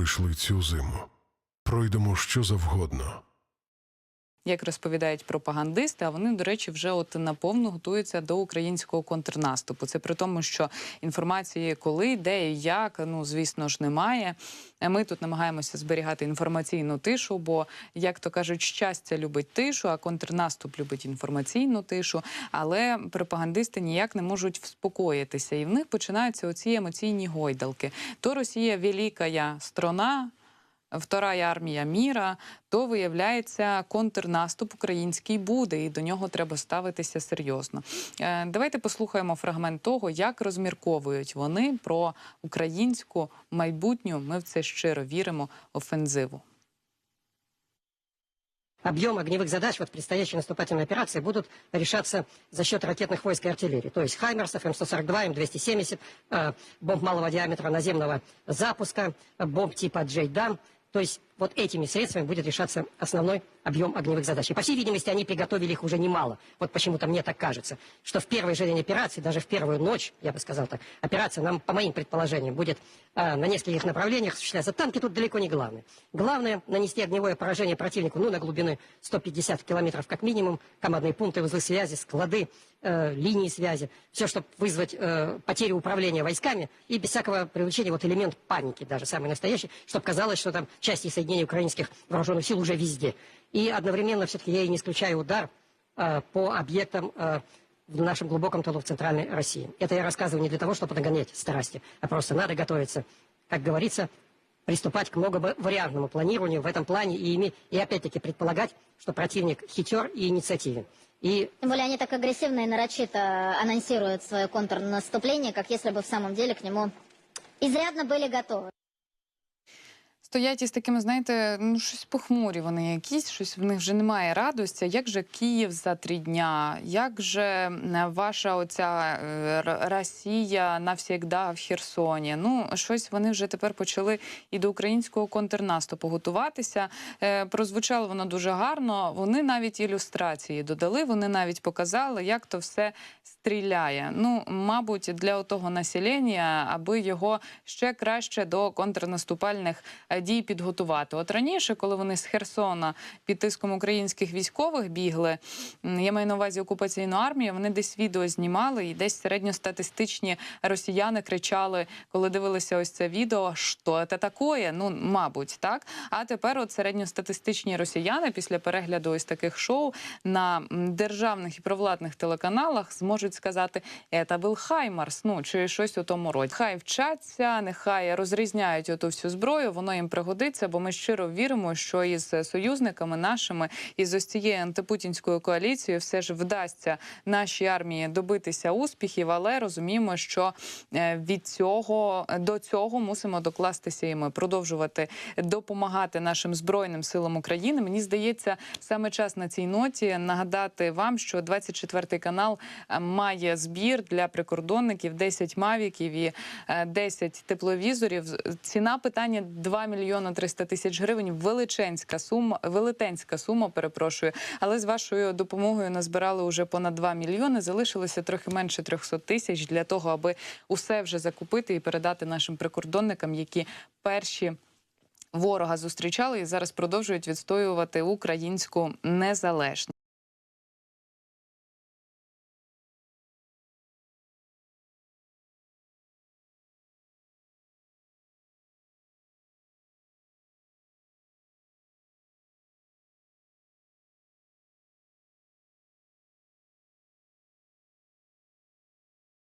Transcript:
пройшли цю зиму. Пройдемо що завгодно. Як розповідають пропагандисти, а вони, до речі, вже от наповну готуються до українського контрнаступу. Це при тому, що інформації, коли, де і як, ну звісно ж, немає. Ми тут намагаємося зберігати інформаційну тишу, бо, як то кажуть, щастя любить тишу, а контрнаступ любить інформаційну тишу. Але пропагандисти ніяк не можуть вспокоїтися, і в них починаються оці емоційні гойдалки. То Росія велика страна, Вторая армія міра, то виявляється контрнаступ український буде, і до нього треба ставитися серйозно. Е, Давайте послухаємо фрагмент того, як розмірковують вони про українську майбутню. Ми в це щиро віримо. Офензиву. Объем огневых задач вот предстоящей наступательной операции будут решаться за счет ракетных войск и артиллерии. То есть «Хаймерсов», М-142, М-270, э, бомб малого диаметра наземного запуска, э, бомб типа «Джейдам». то есть вот этими средствами будет решаться основной объем огневых задач. И, по всей видимости, они приготовили их уже немало. Вот почему-то мне так кажется, что в первый же день операции, даже в первую ночь, я бы сказал так, операция, нам, по моим предположениям, будет э, на нескольких направлениях осуществляться. Танки тут далеко не главное. Главное нанести огневое поражение противнику, ну, на глубины 150 километров как минимум, командные пункты, узлы связи, склады, э, линии связи. Все, чтобы вызвать э, потерю управления войсками и без всякого привлечения вот элемент паники, даже самый настоящий, чтобы казалось, что там части соединений украинских вооруженных сил уже везде. И одновременно все-таки я и не исключаю удар э, по объектам э, в нашем глубоком тылу в Центральной России. Это я рассказываю не для того, чтобы нагонять страсти, а просто надо готовиться, как говорится, приступать к многовариантному планированию в этом плане и, и опять-таки предполагать, что противник хитер и инициативен. И Тем более они так агрессивно и нарочито анонсируют свое контрнаступление, как если бы в самом деле к нему изрядно были готовы. Стоять із такими, знаєте, ну щось похмурі вони якісь, щось в них вже немає радості. Як же Київ за три дня? Як же ваша оця е, Росія навсігда в Херсоні? Ну, щось вони вже тепер почали і до українського контрнаступу готуватися. Е, Прозвучало воно дуже гарно. Вони навіть ілюстрації додали, вони навіть показали, як то все стріляє. Ну, мабуть, для того населення, аби його ще краще до контрнаступальних е, дій підготувати. От раніше, коли вони з Херсона під тиском українських військових бігли, я маю на увазі окупаційну армію, вони десь відео знімали, і десь середньостатистичні росіяни кричали, коли дивилися ось це відео, що це таке? Ну, мабуть, так. А тепер от середньостатистичні росіяни після перегляду ось таких шоу на державних і провладних телеканалах зможуть сказати, це був Хаймарс, ну чи щось у тому роді. Хай вчаться, нехай розрізняють оту всю зброю, воно їм пригодиться, бо ми щиро віримо, що із союзниками нашими, із ось цією антипутінською коаліцією, все ж вдасться нашій армії добитися успіхів, але розуміємо, що е, від цього до цього мусимо докластися і ми продовжувати допомагати нашим збройним силам України. Мені здається, саме час на цій ноті нагадати вам, що 24 канал е, має збір для прикордонників 10 мавіків і е, 10 тепловізорів. Ціна питання 2 мільйони 300 тисяч гривень. Величенська сума, велетенська сума, перепрошую. Але з вашою допомогою назбирали уже понад 2 мільйони. Залишилося трохи менше 300 тисяч для того, аби усе вже закупити і передати нашим прикордонникам, які перші. Ворога зустрічали і зараз продовжують відстоювати українську незалежність.